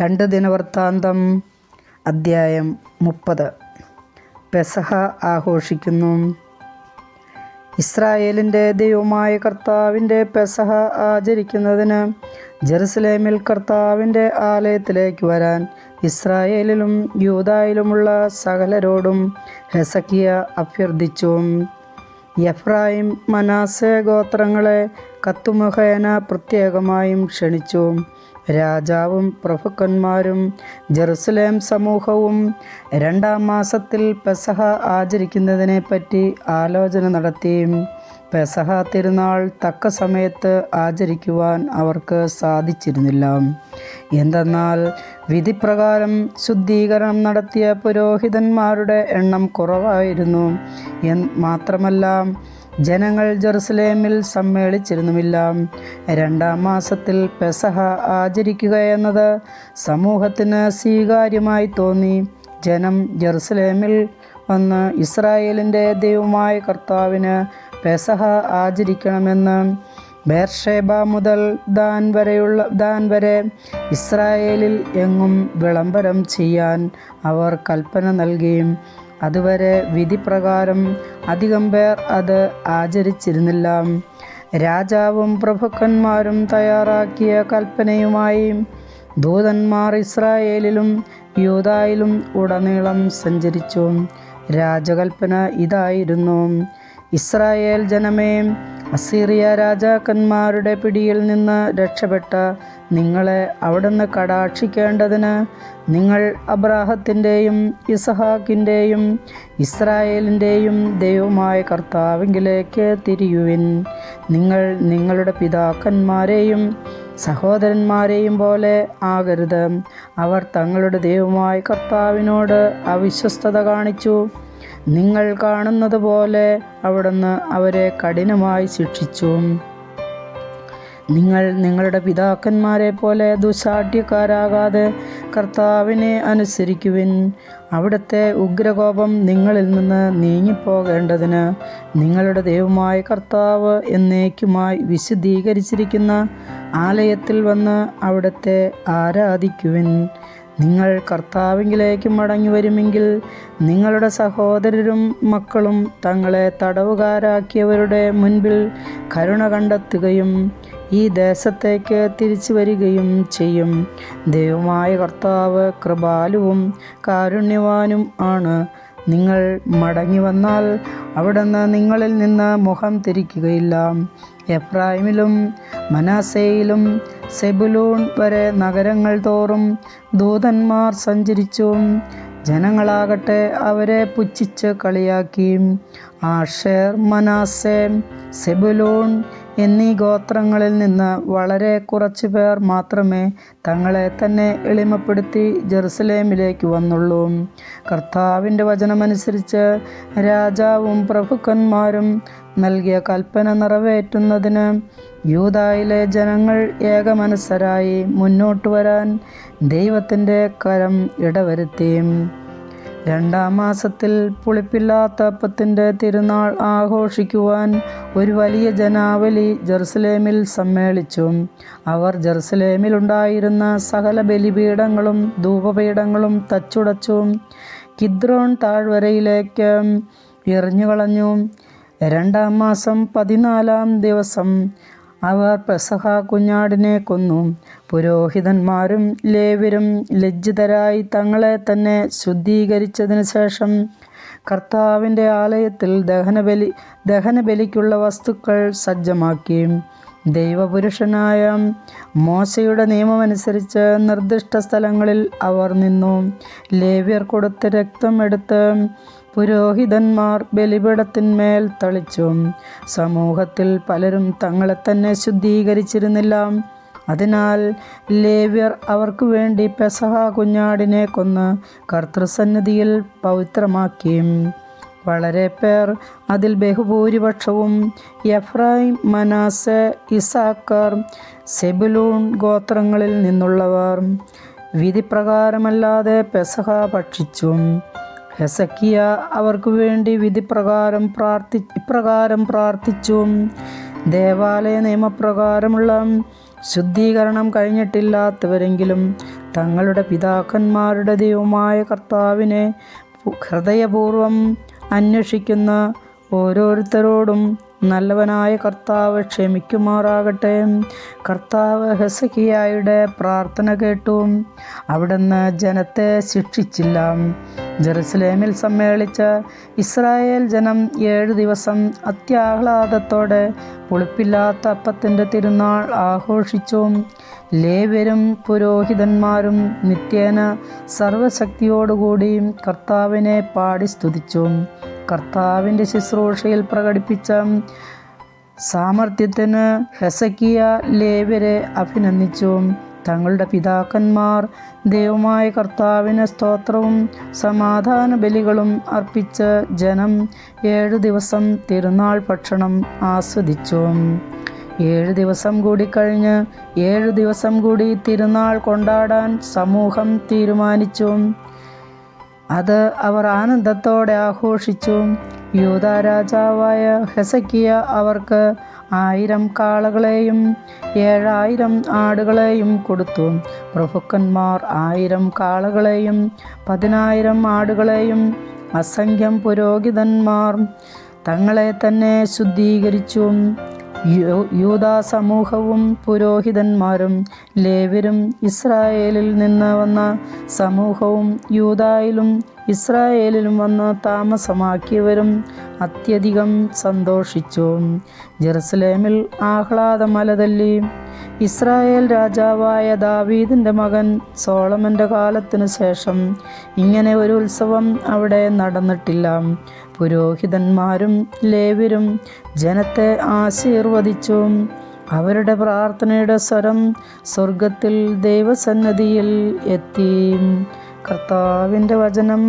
രണ്ട് ദിനവൃത്താന്തം അദ്ധ്യായം മുപ്പത്. പെസഹ ആഘോഷിക്കുന്നു. ഇസ്രായേലിന്റെ ദൈവമായ കർത്താവിന്റെ പെസഹ ആചരിക്കുന്നതിന് ജെറുസലേമിൽ കർത്താവിന്റെ ആലയത്തിലേക്ക് വരാൻ ഇസ്രായേലിലും യൂതായിലുമുള്ള സകലരോടും ഹെസക്കിയ അഭ്യർത്ഥിച്ചു. എഫ്രായിം മനാസെ ഗോത്രങ്ങളെ കത്തുമുഖേന പ്രത്യേകമായും ക്ഷണിച്ചു. രാജാവും പ്രഭുക്കന്മാരും ജെറുസലേം സമൂഹവും രണ്ടാം മാസത്തിൽ പെസഹ ആചരിക്കുന്നതിനെപ്പറ്റി ആലോചന നടത്തി. പെസഹ തിരുനാൾ തക്ക സമയത്ത് ആചരിക്കുവാൻ അവർക്ക് സാധിച്ചിരുന്നില്ല. എന്തെന്നാൽ വിധിപ്രകാരം ശുദ്ധീകരണം നടത്തിയ പുരോഹിതന്മാരുടെ എണ്ണം കുറവായിരുന്നു. മാത്രമല്ല ജനങ്ങൾ ജെറുസലേമിൽ സമ്മേളിച്ചിരുന്നുമില്ല. രണ്ടാം മാസത്തിൽ പെസഹ ആചരിക്കുക എന്നത് സമൂഹത്തിന് സ്വീകാര്യമായി തോന്നി. ജനം ജെറുസലേമിൽ വന്ന് ഇസ്രായേലിന്റെ ദൈവമായ കർത്താവിന് പെസഹ ആചരിക്കണമെന്ന് ബേർഷേബ മുതൽ ദാൻ വരെയുള്ള ദാൻ വരെ ഇസ്രായേലിൽ എങ്ങും വിളംബരം ചെയ്യാൻ അവർ കൽപ്പന നൽകിയും അതുവരെ വിധിപ്രകാരം അധികം പേർ അത് ആചരിച്ചിരുന്നില്ല. രാജാവും പ്രഭുക്കന്മാരും തയ്യാറാക്കിയ കൽപ്പനയുമായി ദൂതന്മാർ ഇസ്രായേലിലും യൂതായിലും ഉടനീളം സഞ്ചരിച്ചു. രാജകൽപ്പന ഇതായിരുന്നു. ഇസ്രായേൽ ജനമേ അസീറിയ രാജാക്കന്മാരുടെ പിടിയിൽ നിന്ന് രക്ഷപ്പെട്ട നിങ്ങളെ അവിടുന്ന് കടാക്ഷിക്കേണ്ടതിന് നിങ്ങൾ അബ്രാഹത്തിന്റെയും ഇസഹാക്കിന്റെയും ഇസ്രായേലിന്റെയും ദൈവമായ കർത്താവിങ്കിലേക്ക് തിരിയുവിൻ. നിങ്ങൾ നിങ്ങളുടെ പിതാക്കന്മാരെയും സഹോദരന്മാരെയും പോലെ ആകരുത്. അവർ തങ്ങളുടെ ദൈവമായ കർത്താവിനോട് അവിശ്വസ്തത കാണിച്ചു. നിങ്ങൾ കാണുന്നത് പോലെ അവിടുന്ന് അവരെ കഠിനമായി ശിക്ഷിച്ചു. നിങ്ങൾ നിങ്ങളുടെ പിതാക്കന്മാരെ പോലെ ദുശാഠ്യക്കാരാകാതെ കർത്താവിനെ അനുസരിക്കുവിൻ. അവിടുത്തെ ഉഗ്രകോപം നിങ്ങളിൽ നിന്ന് നീങ്ങിപ്പോകേണ്ടതിന് നിങ്ങളുടെ ദൈവമായ കർത്താവ് എന്നേക്കുമായി വിശുദ്ധീകരിച്ചിരിക്കുന്ന ആലയത്തിൽ വന്ന് അവിടുത്തെ ആരാധിക്കുവിൻ. നിങ്ങൾ കർത്താവിങ്കിലേക്ക് മടങ്ങി വരുമെങ്കിൽ നിങ്ങളുടെ സഹോദരരും മക്കളും തങ്ങളെ തടവുകാരാക്കിയവരുടെ മുൻപിൽ കരുണ കണ്ടെത്തുകയും ഈ ദേശത്തേക്ക് തിരിച്ചു വരികയും ചെയ്യും. ദൈവമായ കർത്താവ് കൃപാലുവും കാരുണ്യവാനും ആണ്. നിങ്ങൾ മടങ്ങി വന്നാൽ അവിടുന്ന് നിങ്ങളിൽ നിന്ന് മുഖം തിരിക്കുകയില്ല. എഫ്രാഹിമിലും മനാസയിലും സെബുലൂൺ വരെ നഗരങ്ങൾ തോറും ദൂതന്മാർ സഞ്ചരിച്ചു ജനങ്ങളാകട്ടെ അവരെ പുച്ഛിച്ച് കളിയാക്കി ആഷേർ മനാസെ സെബുലൂൺ എന്നീ ഗോത്രങ്ങളിൽ നിന്ന് വളരെ കുറച്ചു പേർ മാത്രമേ തങ്ങളെ തന്നെ എളിമപ്പെടുത്തി ജെറുസലേമിലേക്ക് വന്നുള്ളൂ. കർത്താവിന്റെ വചനമനുസരിച്ച് രാജാവും പ്രഭുക്കന്മാരും നൽകിയ കൽപ്പന നിറവേറ്റുന്നതിന് യൂതായിലെ ജനങ്ങൾ ഏകമനസ്സരായി മുന്നോട്ട് വരാൻ ദൈവത്തിന്റെ കരം ഇടവരുത്തി രണ്ടാം മാസത്തിൽ പുളിപ്പില്ലാത്ത അപ്പത്തിന്റെ തിരുനാൾ ആഘോഷിക്കുവാൻ ഒരു വലിയ ജനാവലി ജെറുസലേമിൽ സമ്മേളിച്ചു. അവർ ജെറുസലേമിലുണ്ടായിരുന്ന സകല ബലിപീഠങ്ങളും ധൂപപീഠങ്ങളും തച്ചുടച്ചു. കിദ്രോൺ താഴ്വരയിലേക്ക് എറിഞ്ഞുകളഞ്ഞു. രണ്ടാം മാസം പതിനാലാം ദിവസം അവർ പെസഹ കുഞ്ഞാടിനെ കൊന്നു. പുരോഹിതന്മാരും ലേവരും ലജ്ജിതരായി തങ്ങളെ തന്നെ ശുദ്ധീകരിച്ചതിന് ശേഷം കർത്താവിന്റെ ആലയത്തിൽ ദഹനബലി ദഹനബലിക്കുള്ള വസ്തുക്കൾ സജ്ജമാക്കി. ദൈവപുരുഷനായ മോശയുടെ നിയമമനുസരിച്ച് നിർദ്ദിഷ്ട സ്ഥലങ്ങളിൽ അവർ നിന്നു. ലേവ്യർ കൊടുത്ത രക്തം എടുത്ത് പുരോഹിതന്മാർ ബലിപീഠത്തിന്മേൽ തളിച്ചു. സമൂഹത്തിൽ പലരും തങ്ങളെ തന്നെ ശുദ്ധീകരിച്ചിരുന്നില്ല. അതിനാൽ ലേവ്യർ അവർക്ക് വേണ്ടി പെസഹ കുഞ്ഞാടിനെ കൊന്ന് കർത്തൃസന്നിധിയിൽ പവിത്രമാക്കി. വളരെ പേർ അതിൽ ബഹുഭൂരിപക്ഷവും എഫ്രൈം മനാസ് ഇസാക്കർ സെബുലൂൺ ഗോത്രങ്ങളിൽ നിന്നുള്ളവർ. വിധിപ്രകാരമല്ലാതെ പെസഹ ഭക്ഷിച്ചു ഹെസക്കിയ അവർക്ക് വേണ്ടി വിധിപ്രകാരം പ്രാർത്ഥി ഇപ്രകാരം പ്രാർത്ഥിച്ചു. ദേവാലയ നിയമപ്രകാരമുള്ള ശുദ്ധീകരണം കഴിഞ്ഞിട്ടില്ലാത്തവരെങ്കിലും തങ്ങളുടെ പിതാക്കന്മാരുടെ ദൈവമായ കർത്താവിനെ ഹൃദയപൂർവം അന്വേഷിക്കുന്ന ഓരോരുത്തരോടും നല്ലവനായ കർത്താവ് ക്ഷമിക്കുമാറാകട്ടെ. കർത്താവ് ഹെസക്കിയായുടെ പ്രാർത്ഥന കേട്ടു. അവിടുന്ന് ജനത്തെ ശിക്ഷിച്ചില്ല. ജെറുസലേമിൽ സമ്മേളിച്ച ഇസ്രായേൽ ജനം ഏഴു ദിവസം അത്യാഹ്ലാദത്തോടെ പുളിപ്പില്ലാത്ത അപ്പത്തിന്റെ തിരുനാൾ ആഘോഷിച്ചു. ലേവ്യരും പുരോഹിതന്മാരും നിത്യേന സർവശക്തിയോടുകൂടി കർത്താവിനെ പാടി സ്തുതിച്ചു. കർത്താവിന്റെ ശുശ്രൂഷയിൽ പ്രകടിപ്പിച്ച സാമർഥ്യത്തിന് ഹെസക്കിയ ലേവ്യരെ അഭിനന്ദിച്ചു. തങ്ങളുടെ പിതാക്കന്മാർ ദൈവമായ കർത്താവിന് സ്തോത്രവും സമാധാന ബലികളും അർപ്പിച്ച് ജനം ഏഴു ദിവസം തിരുനാൾ ഭക്ഷണം ആസ്വദിച്ചു. ഏഴു ദിവസം കൂടി കഴിഞ്ഞ് ഏഴു ദിവസം കൂടി തിരുനാൾ കൊണ്ടാടാൻ സമൂഹം തീരുമാനിച്ചു. അത് അവർ ആനന്ദത്തോടെ ആഘോഷിച്ചു. യൂത രാജാവായ ഹെസക്കിയ അവർക്ക് ആയിരം കാളകളെയും ഏഴായിരം ആടുകളെയും കൊടുത്തു. പ്രഭുക്കന്മാർ ആയിരം കാളകളെയും പതിനായിരം ആടുകളെയും അസംഖ്യം പുരോഹിതന്മാർ തങ്ങളെ തന്നെ ശുദ്ധീകരിച്ചു. യൂതാ സമൂഹവും പുരോഹിതന്മാരും ലേവരും ഇസ്രായേലിൽ നിന്ന് വന്ന സമൂഹവും യൂതായിലും ഇസ്രായേലിലും വന്ന് താമസമാക്കിയവരും അത്യധികം സന്തോഷിച്ചു. ജെറുസലേമിൽ ആഹ്ലാദമലതല്ലി. ഇസ്രായേൽ രാജാവായ ദാവീദിന്റെ മകൻ സോളമന്റെ കാലത്തിനു ശേഷം ഇങ്ങനെ ഒരു ഉത്സവം അവിടെ നടന്നിട്ടില്ല. പുരോഹിതന്മാരും ലേവരും ജനത്തെ ആശീർവദിച്ചു. അവരുടെ പ്രാർത്ഥനയുടെ സ്വരം സ്വർഗത്തിൽ ദൈവസന്നദ്ധിയിൽ എത്തി. കർത്താവിന്റെ വചനം